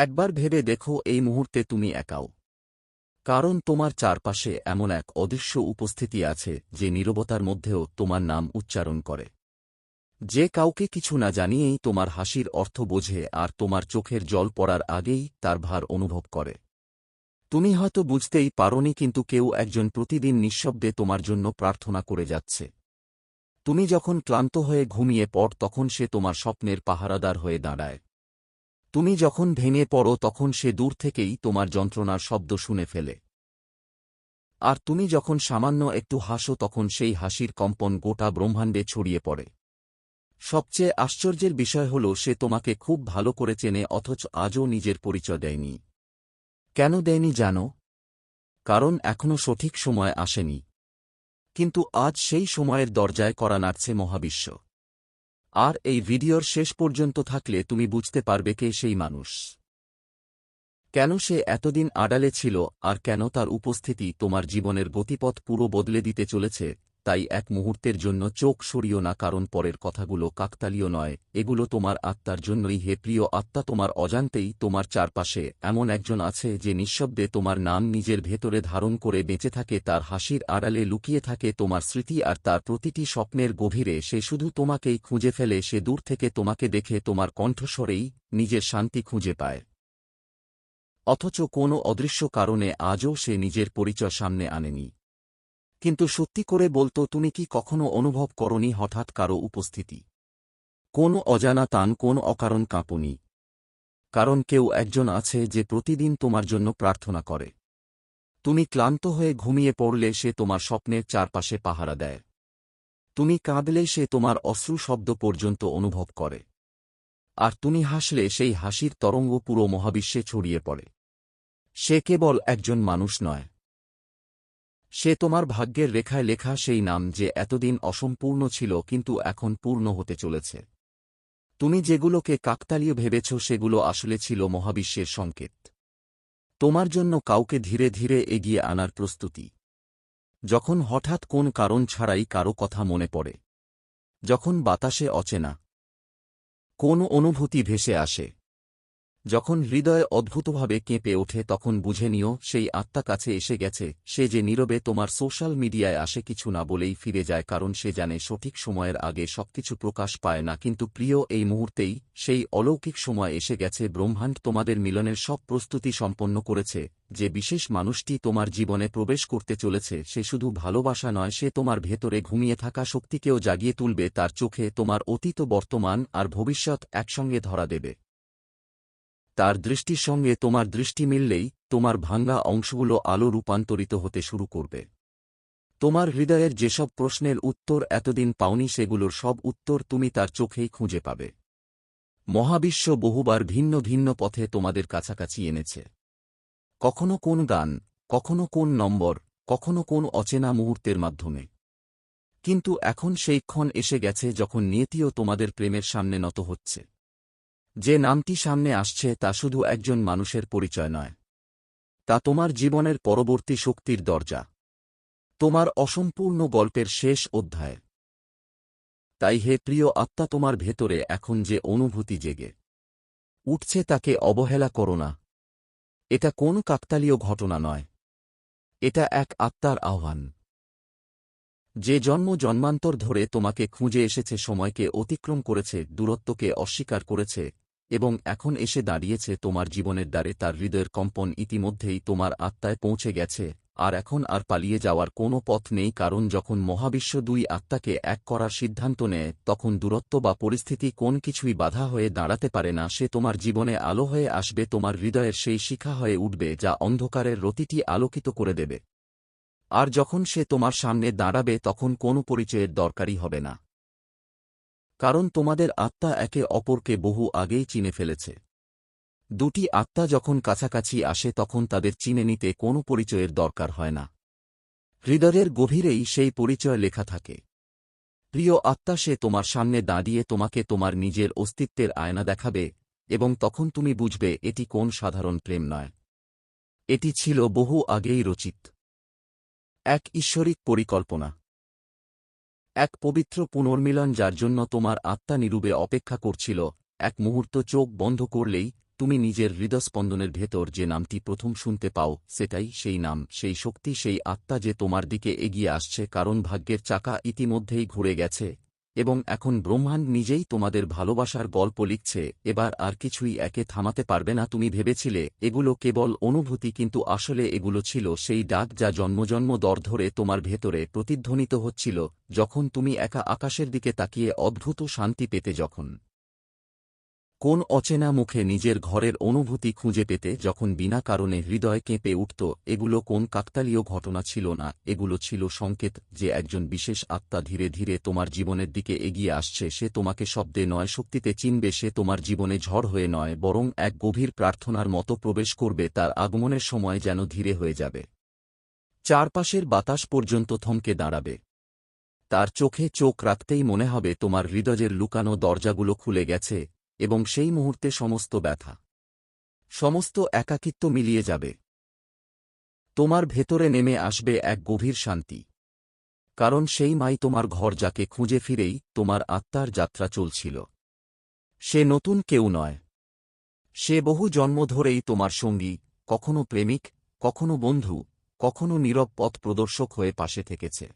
একবার ভেবে দেখো এই মুহূর্তে তুমি একাও। কারণ তোমার চারপাশে এমন এক অদৃশ্য উপস্থিতি আছে যে নীরবতার মধ্যেও তোমার নাম উচ্চারণ করে। যে কাউকে কিছু না জানিয়েই তোমার হাসির অর্থ বোঝে আর তোমার চোখের জল পড়ার আগেই তার ভার অনুভব করে। তুমি হয়তো বুঝতেই পারোনি কিন্তু কেউ একজন প্রতিদিন নিঃশব্দে তোমার জন্য প্রার্থনা করে যাচ্ছে। তুমি যখন ক্লান্ত হয়ে ঘুমিয়ে পড় তখন সে তোমার স্বপ্নের পাহারাদার হয়ে দাঁড়ায়। তুমি যখন ভেঙে পড়ো তখন সে দূর থেকেই তোমার যন্ত্রণার শব্দ শুনে ফেলে। আর তুমি যখন সামান্য একটু হাসো তখন সেই হাসির কম্পন গোটা ব্রহ্মাণ্ডে ছড়িয়ে পড়ে। সবচেয়ে আশ্চর্যের বিষয় হল সে তোমাকে খুব ভালো করে চেনে অথচ আজও নিজের পরিচয় দেয়নি। কেন দেয়নি জানো? কারণ এখনও সঠিক সময় আসেনি। কিন্তু আজ সেই সময়ের দরজায় করা নাড়ছে মহাবিশ্ব। আর এই ভিডিওর শেষ পর্যন্ত থাকলে তুমি বুঝতে পারবে কে সেই মানুষ। কেন সে এতদিন আড়ালে ছিল আর কেন তার উপস্থিতি তোমার জীবনের গতিপথ পুরো বদলে দিতে চলেছে তাই এক মুহূর্তের জন্য চোখ সরিও না, কারণ পরের কথাগুলো কাকতালীয় নয়। এগুলো তোমার আত্মার জন্যই হে প্রিয় আত্মা, তোমার অজান্তেই তোমার চারপাশে এমন একজন আছে যে নিঃশব্দে তোমার নাম নিজের ভেতরে ধারণ করে বেঁচে থাকে, তার হাসির আড়ালে লুকিয়ে থাকে, তোমার স্মৃতি আর তার প্রতিটি স্বপ্নের গভীরে। সে শুধু তোমাকেই খুঁজে ফেলে, সে দূর থেকে তোমাকে দেখে তোমার কণ্ঠস্বরেই নিজের শান্তি খুঁজে পায়। অথচ কোনো অদৃশ্য কারণে আজও সে নিজের পরিচয় সামনে আনেনি। কিন্তু সত্যি করে বলতো, তুমি কি কখনো অনুভব করনি হঠাৎ কারও উপস্থিতি? কোন অজানা তান কোন অকারণ কাঁপনি? কারণ কেউ একজন আছে যে প্রতিদিন তোমার জন্য প্রার্থনা করে। তুমি ক্লান্ত হয়ে ঘুমিয়ে পড়লে সে তোমার স্বপ্নের চারপাশে পাহারা দেয়। তুমি কাঁদলে সে তোমার অশ্রু শব্দ পর্যন্ত অনুভব করে। আর তুমি হাসলে সেই হাসির তরঙ্গ পুরো মহাবিশ্বে ছড়িয়ে পড়ে। সে কেবল একজন মানুষ নয় সে তোমার ভাগ্যের রেখায় লেখা সেই নাম যে এতদিন অসম্পূর্ণ ছিল কিন্তু এখন পূর্ণ হতে চলেছে। তুমি যেগুলোকে কাকতালীয় ভেবেছ সেগুলো আসলে ছিল মহাবিশ্বের সংকেত। তোমার জন্য কাউকে ধীরে ধীরে এগিয়ে আনার প্রস্তুতি। যখন হঠাৎ কোন কারণ ছাড়াই কারও কথা মনে পড়ে। যখন বাতাসে অচেনা। কোন অনুভূতি ভেসে আসে। যখন হৃদয় অদ্ভুতভাবে কেঁপে ওঠে তখন বুঝে নিও, সেই আত্মা কাছে এসে গেছে, সে যে নীরবে তোমার সোশ্যাল মিডিয়ায় আসে কিছু না বলেই ফিরে যায় কারণ সে জানে সঠিক সময়ের আগে সবকিছু প্রকাশ পায় না, কিন্তু প্রিয়, এই মুহূর্তেই সেই অলৌকিক সময় এসে গেছে, ব্রহ্মাণ্ড তোমাদের মিলনের সব প্রস্তুতি সম্পন্ন করেছে, যে বিশেষ মানুষটি তোমার জীবনে প্রবেশ করতে চলেছে, সে শুধু ভালোবাসা নয়, সে তোমার ভেতরে ঘুমিয়ে থাকা শক্তিকেও জাগিয়ে তুলবে, তার চোখে তোমার অতীত বর্তমান আর ভবিষ্যৎ একসঙ্গে ধরা দেবে। তার দৃষ্টির সঙ্গে তোমার দৃষ্টি মিললেই তোমার ভাঙ্গা অংশগুলো আলো রূপান্তরিত হতে শুরু করবে। তোমার হৃদয়ের যেসব প্রশ্নের উত্তর এতদিন পাওনি সেগুলোর সব উত্তর তুমি তার চোখেই খুঁজে পাবে। মহাবিশ্ব বহুবার ভিন্ন ভিন্ন পথে তোমাদের কাছাকাছি এনেছে। কখনো কোন গান, কখনো কোন নম্বর, কখনো কোন অচেনা মুহূর্তের মাধ্যমে। কিন্তু এখন সেই ক্ষণ এসে গেছে যখন নিয়তিও তোমাদের প্রেমের সামনে নত হচ্ছে। যে নামটি সামনে আসছে তা শুধু একজন মানুষের পরিচয় নয়। তা তোমার জীবনের পরবর্তী শক্তির দরজা। তোমার অসম্পূর্ণ গল্পের শেষ অধ্যায়। তাই হে প্রিয় আত্মা, তোমার ভেতরে এখন যে অনুভূতি জেগে। উঠছে তাকে অবহেলা করো না। এটা কোন কাকতালীয় ঘটনা নয়। এটা এক আত্মার আহ্বান। যে জন্ম জন্মান্তর ধরে তোমাকে খুঁজে এসেছে, সময়কে অতিক্রম করেছে, দূরত্বকে অস্বীকার করেছে এবং এখন এসে দাঁড়িয়েছে তোমার জীবনের দ্বারে, তার হৃদয়ের কম্পন ইতিমধ্যেই তোমার আত্মায় পৌঁছে গেছে। আর এখন আর পালিয়ে যাওয়ার কোনো পথ নেই, কারণ যখন মহাবিশ্ব দুই আত্মাকে এক করার সিদ্ধান্ত নেয়, তখন দূরত্ব বা পরিস্থিতি কোন কিছুই বাধা হয়ে দাঁড়াতে পারে না। সে তোমার জীবনে আলো হয়ে আসবে, তোমার হৃদয়ের সেই শিখা হয়ে উঠবে, যা অন্ধকারের রতিটি আলোকিত করে দেবে। আর যখন সে তোমার সামনে দাঁড়াবে, তখন কোনো পরিচয়ের দরকারই হবে না। কারণ তোমাদের আত্মা একে অপরকে বহু আগেই চিনে ফেলেছে। দুটি আত্মা যখন কাছাকাছি আসে তখন তাদের চিনে নিতে কোনো পরিচয়ের দরকার হয় না। হৃদয়ের গভীরেই সেই পরিচয় লেখা থাকে। প্রিয় আত্মা, সে তোমার সামনে দাঁড়িয়ে তোমাকে তোমার নিজের অস্তিত্বের আয়না দেখাবে এবং তখন তুমি বুঝবে এটি কোন সাধারণ প্রেম নয়। এটি ছিল বহু আগেই রচিত। এক ঈশ্বরিক পরিকল্পনা। এক পবিত্র পুনর্মিলন যার জন্য তোমার আত্মা নিরূপে অপেক্ষা করছিল। এক মুহূর্ত চোখ বন্ধ করলেই তুমি নিজের হৃদস্পন্দনের ভেতর যে নামটি প্রথম শুনতে পাও, সেটাই সেই নাম, সেই শক্তি, সেই আত্মা যে তোমার দিকে এগিয়ে আসছে, কারণ ভাগ্যের চাকা ইতিমধ্যেই ঘুরে গেছে। এবং এখন ব্রহ্মাণ্ড নিজেই তোমাদের ভালোবাসার গল্প লিখছে, এবার আর কিছুই একে থামাতে পারবে না। তুমি ভেবেছিলে, এগুলো কেবল অনুভূতি, কিন্তু আসলে এগুলো ছিল সেই ডাক যা জন্মজন্ম দর ধরে তোমার ভেতরে প্রতিধ্বনিত হচ্ছিল, যখন তুমি একা আকাশের দিকে তাকিয়ে অদ্ভুত শান্তি পেতে যখন কোন অচেনা মুখে নিজের ঘরের অনুভূতি খুঁজে পেতে যখন বিনা কারণে হৃদয় কেঁপে উঠত, এগুলো কোন কাকতালীয় ঘটনা ছিল না, এগুলো ছিল সংকেত যে একজন বিশেষ আত্মা ধীরে ধীরে তোমার জীবনের দিকে এগিয়ে আসছে, সে তোমাকে শব্দে নয়, শক্তিতে চিনবে, সে তোমার জীবনে ঝড় হয়ে নয়, বরং এক গভীর প্রার্থনার মতো প্রবেশ করবে, তার আগমনের সময় যেন ধীরে হয়ে যাবে। চারপাশের বাতাস পর্যন্ত থমকে দাঁড়াবে। তার চোখে চোখ রাখতেই মনে হবে তোমার হৃদয়ের লুকানো দরজাগুলো খুলে গেছে এবং সেই মুহূর্তে সমস্ত ব্যথা, সমস্ত একাকিত্ব মিলিয়ে যাবে। তোমার ভেতরে নেমে আসবে এক গভীর শান্তি। কারণ সেই মাই তোমার ঘর যাকে খুঁজে ফিরেই তোমার আত্মার যাত্রা চলছিল। সে নতুন কেউ নয়। সে বহু জন্ম ধরেই তোমার সঙ্গী, কখনো প্রেমিক, কখনো বন্ধু, কখনো নীরব পথ প্রদর্শক হয়ে পাশে থেকেছে।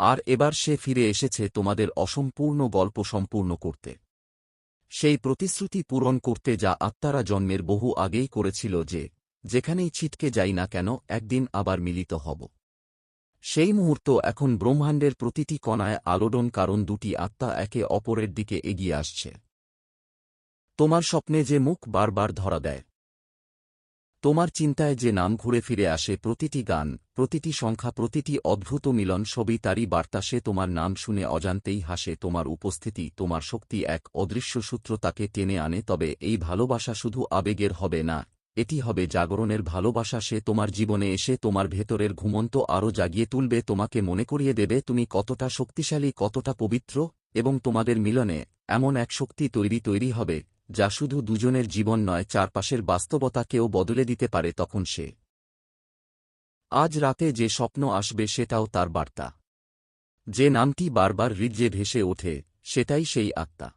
আর এবার সে ফিরে এসেছে তোমাদের অসম্পূর্ণ গল্প সম্পূর্ণ করতে। সেই প্রতিশ্রুতি পূরণ করতে যা আত্মারা জন্মের বহু আগেই করেছিল যে, যেখানেই ছিটকে যাই না কেন, একদিন আবার মিলিত হব। সেই মুহূর্ত এখন ব্রহ্মাণ্ডের প্রতিটি কণায় আলোড়ন কারণ দুটি আত্মা একে অপরের দিকে এগিয়ে আসছে। তোমার স্বপ্নে যে মুখ বারবার ধরা দেয় তোমার চিন্তায় যে নাম ঘুরে ফিরে আসে প্রতিটি গান, প্রতিটি সংখ্যা, প্রতিটি অদ্ভুত মিলন সবই তারই বার্তা। সে তোমার নাম শুনে অজান্তেই হাসে, তোমার উপস্থিতি, তোমার শক্তি এক অদৃশ্য সূত্র তাকে টেনে আনে, তবে এই ভালোবাসা শুধু আবেগের হবে না, এটি হবে জাগরণের ভালোবাসা। সে তোমার জীবনে এসে তোমার ভেতরের ঘুমন্ত আরও জাগিয়ে তুলবে, তোমাকে মনে করিয়ে দেবে তুমি কতটা শক্তিশালী, কতটা পবিত্র, এবং তোমাদের মিলনে এমন এক শক্তি তৈরি তৈরি হবে। যা শুধু দুজনের জীবন নয়, চারপাশের বাস্তবতাকেও বদলে দিতে পারে তখন সে। আজ রাতে যে স্বপ্ন আসবে সেটাও তার বার্তা। যে নামটি বারবার হৃদ্যে ভেসে ওঠে, সেটাই সেই আত্মা।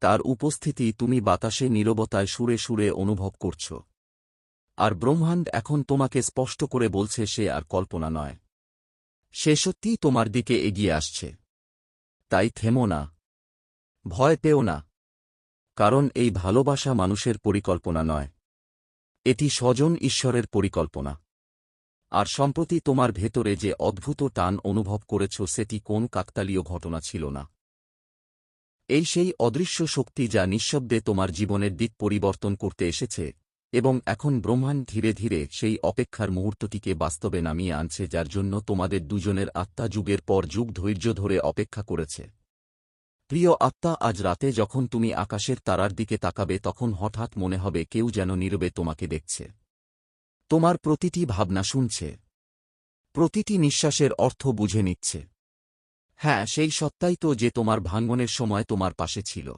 তার উপস্থিতি তুমি বাতাসে নীরবতায় সুরে সুরে অনুভব করছ। আর ব্রহ্মাণ্ড এখন তোমাকে স্পষ্ট করে বলছে সে আর কল্পনা নয়। সে সত্যিই তোমার দিকে এগিয়ে আসছে। তাই থেমো না। ভয় পেও না। কারণ এই ভালোবাসা মানুষের পরিকল্পনা নয়। এটি স্বজন ঈশ্বরের পরিকল্পনা। আর সম্প্রতি তোমার ভেতরে যে অদ্ভুত টান অনুভব করেছ সেটি কোন কাকতালীয় ঘটনা ছিল না। এই সেই অদৃশ্য শক্তি যা নিঃশব্দে তোমার জীবনের দিক পরিবর্তন করতে এসেছে, এবং এখন ব্রহ্মাণ্ড ধীরে ধীরে সেই অপেক্ষার মুহূর্তটিকে বাস্তবে নামিয়ে আনছে যার জন্য তোমাদের দুজনের আত্মা যুগের পর যুগ ধৈর্য ধরে অপেক্ষা করেছে। প্রিয় আত্মা, আজ রাতে যখন তুমি আকাশের তারার দিকে তাকাবে, তখন হঠাৎ মনে হবে কেউ যেন নীরবে তোমাকে দেখছে। তোমার প্রতিটি ভাবনা শুনছে। প্রতিটি নিঃশ্বাসের অর্থ বুঝে নিচ্ছে। হ্যাঁ সেই সত্তাই তো যে তোমার ভাঙ্গনের সময় তোমার পাশে ছিল।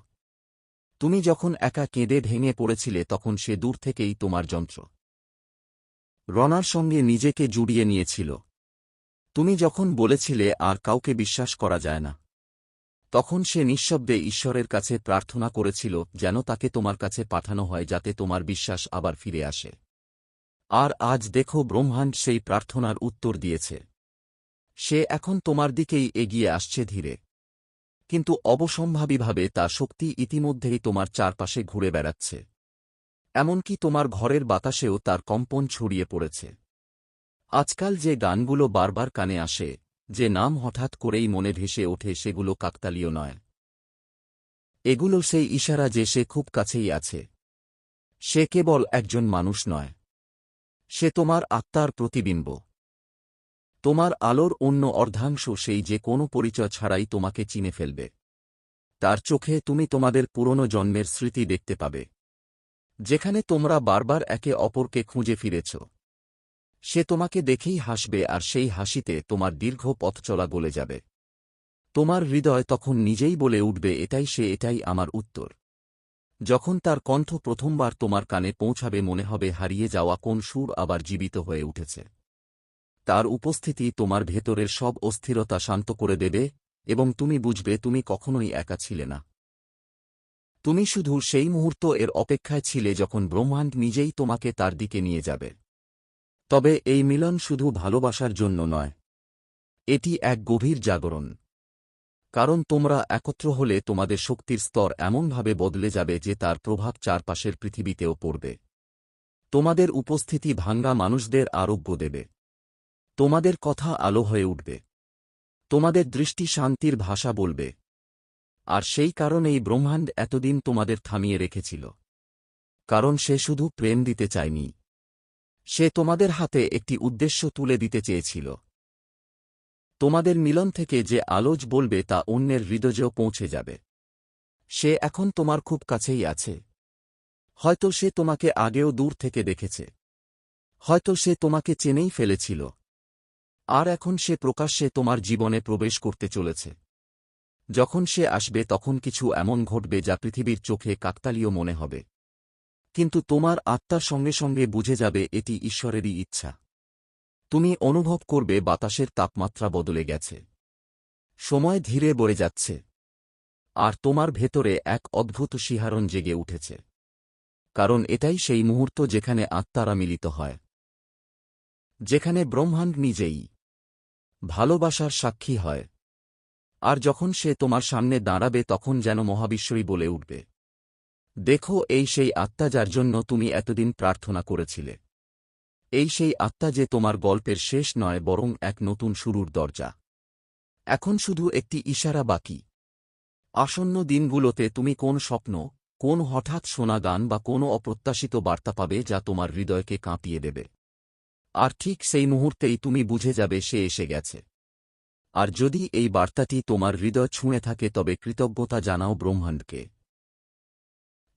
তুমি যখন একা কেঁদে ভেঙে পড়েছিলে, তখন সে দূর থেকেই তোমার যন্ত্র। রনার সঙ্গে নিজেকে জুড়িয়ে নিয়েছিল। তুমি যখন বলেছিলে, আর কাউকে বিশ্বাস করা যায় না। তখন সে নিঃশব্দে ঈশ্বরের কাছে প্রার্থনা করেছিল যেন তাকে তোমার কাছে পাঠানো হয় যাতে তোমার বিশ্বাস আবার ফিরে আসে। আর আজ দেখো ব্রহ্মাণ্ড সেই প্রার্থনার উত্তর দিয়েছে। সে এখন তোমার দিকেই এগিয়ে আসছে ধীরে। কিন্তু অবসম্ভাবীভাবে তা শক্তি ইতিমধ্যেই তোমার চারপাশে ঘুরে বেড়াচ্ছে। এমনকি তোমার ঘরের বাতাসেও তার কম্পন ছড়িয়ে পড়েছে। আজকাল যে গানগুলো বারবার কানে আসে যে নাম হঠাৎ করেই মনে ভেসে ওঠে সেগুলো কাকতালীয় নয়। এগুলো সেই ইশারা যে সে খুব কাছেই আছে। সে কেবল একজন মানুষ নয়। সে তোমার আত্মার প্রতিবিম্ব। তোমার আলোর অন্য অর্ধাংশ সেই যে কোনো পরিচয় ছাড়াই তোমাকে চিনে ফেলবে। তার চোখে তুমি তোমাদের পুরনো জন্মের স্মৃতি দেখতে পাবে। যেখানে তোমরা বারবার একে অপরকে খুঁজে ফিরেছ। সে তোমাকে দেখেই হাসবে আর সেই হাসিতে তোমার দীর্ঘ পথ চলা গলে যাবে। তোমার হৃদয় তখন নিজেই বলে উঠবে, এটাই সে, এটাই আমার উত্তর। যখন তার কণ্ঠ প্রথমবার তোমার কানে পৌঁছাবে, মনে হবে হারিয়ে যাওয়া কোন সুর আবার জীবিত হয়ে উঠেছে। তার উপস্থিতি তোমার ভেতরের সব অস্থিরতা শান্ত করে দেবে এবং তুমি বুঝবে, তুমি কখনোই একা ছিলে না। তুমি শুধু সেই মুহূর্ত এর অপেক্ষায় ছিলে যখন ব্রহ্মাণ্ড নিজেই তোমাকে তার দিকে নিয়ে যাবে। তবে এই মিলন শুধু ভালোবাসার জন্য নয়। এটি এক গভীর জাগরণ। কারণ তোমরা একত্র হলে তোমাদের শক্তির স্তর এমনভাবে বদলে যাবে যে তার প্রভাব চারপাশের পৃথিবীতেও পড়বে। তোমাদের উপস্থিতি ভাঙ্গা মানুষদের আরোগ্য দেবে। তোমাদের কথা আলো হয়ে উঠবে। তোমাদের দৃষ্টি শান্তির ভাষা বলবে। আর সেই কারণেই ব্রহ্মাণ্ড এতদিন তোমাদের থামিয়ে রেখেছিল। কারণ সে শুধু প্রেম দিতে চায়নি। সে তোমাদের হাতে একটি উদ্দেশ্য তুলে দিতে চেয়েছিল। তোমাদের মিলন থেকে যে আলোজ বলবে তা অন্যের হৃদয়েও পৌঁছে যাবে। সে এখন তোমার খুব কাছেই আছে। হয়তো সে তোমাকে আগেও দূর থেকে দেখেছে। হয়তো সে তোমাকে চেনেই ফেলেছিল। আর এখন সে প্রকাশ্যে তোমার জীবনে প্রবেশ করতে চলেছে। যখন সে আসবে তখন কিছু এমন ঘটবে যা পৃথিবীর চোখে কাকতালীয় মনে হবে। কিন্তু তোমার আত্মার সঙ্গে সঙ্গে বুঝে যাবে এটি ঈশ্বরেরই ইচ্ছা। তুমি অনুভব করবে বাতাসের তাপমাত্রা বদলে গেছে। সময় ধীরে বয়ে যাচ্ছে। আর তোমার ভেতরে এক অদ্ভুত শিহারণ জেগে উঠেছে। কারণ এটাই সেই মুহূর্ত যেখানে আত্মারা মিলিত হয়। যেখানে ব্রহ্মাণ্ড নিজেই ভালোবাসার সাক্ষী হয়। আর যখন সে তোমার সামনে দাঁড়াবে তখন যেন মহাবিশ্বই বলে উঠবে। দেখো, এই সেই আত্মা যার জন্য তুমি এতদিন প্রার্থনা করেছিলে। এই সেই আত্মা যে তোমার গল্পের শেষ নয়, বরং এক নতুন শুরুর দরজা। এখন শুধু একটি ইশারা বাকি। আসন্ন দিনগুলোতে তুমি কোন স্বপ্ন, কোন হঠাৎ শোনা গান বা কোনো অপ্রত্যাশিত বার্তা পাবে যা তোমার হৃদয়কে কাঁপিয়ে দেবে। আর ঠিক সেই মুহূর্তেই তুমি বুঝে যাবে সে এসে গেছে। আর যদি এই বার্তাটি তোমার হৃদয় ছুঁয়ে থাকে, তবে কৃতজ্ঞতা জানাও ব্রহ্মাণ্ডকে।